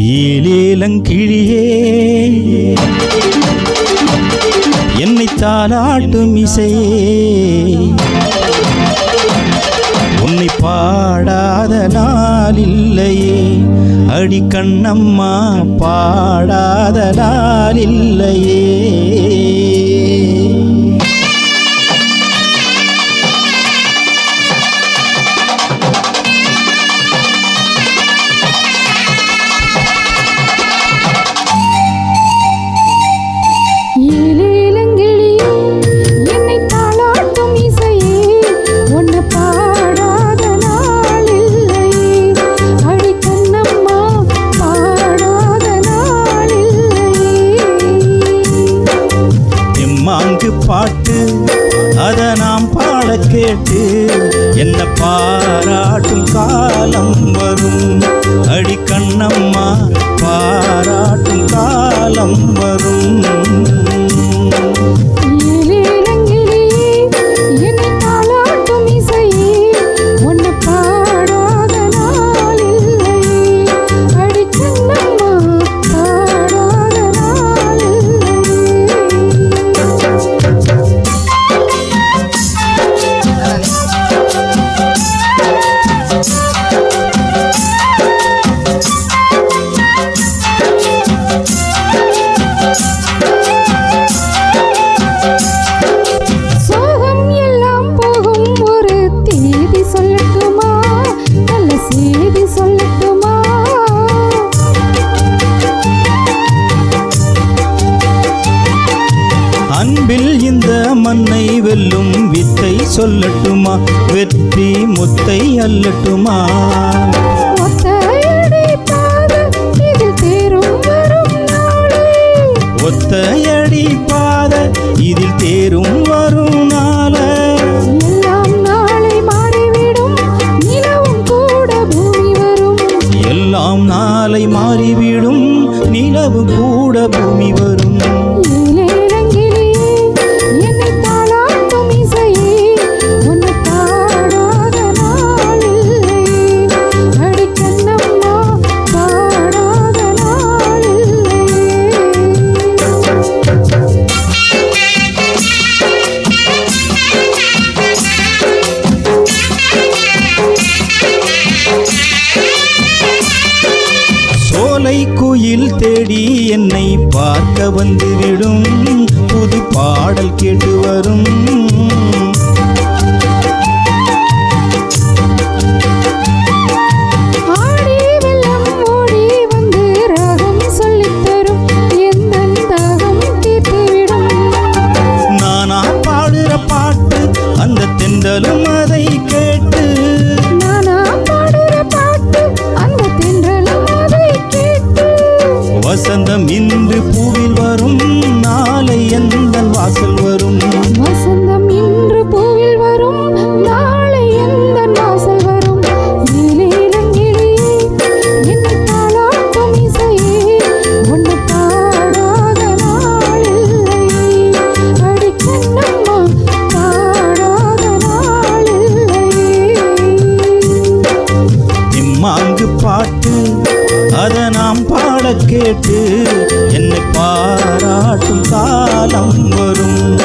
ஏலேலங்கிழியே என்னை தாளாட்டும் இசையே. உன்னை பாடாத நாள் இல்லையே. அடி கண்ணம்மா பாடாத நாள் இல்லையே. கேட்டு என்ன பாராட்டும் காலம் வரும். அடி கண்ணம்மா பாராட்டும் காலம் வரும். அன்பில் இந்த மண்ணை வெல்லும் வித்தை சொல்லட்டுமா? வெற்றி முத்தை அல்லட்டுமா? ஒத்தையடி பாத இதில் தேரும் வரும் நாளே. எல்லாம் நாளை மாறிவிடும் நிலவும் கூட பூமி வரும். எல்லாம் நாளை மாறிவிடும் நிலவு கூட பூமி வரும். தேடி என்னை பார்க்க வந்துவிடும். புது பாடல் கேட்டு வரும். ஒரு பாட்டு அதை நாம் பாட கேட்டு என்னை பாராட்டும் காலம் வரும்.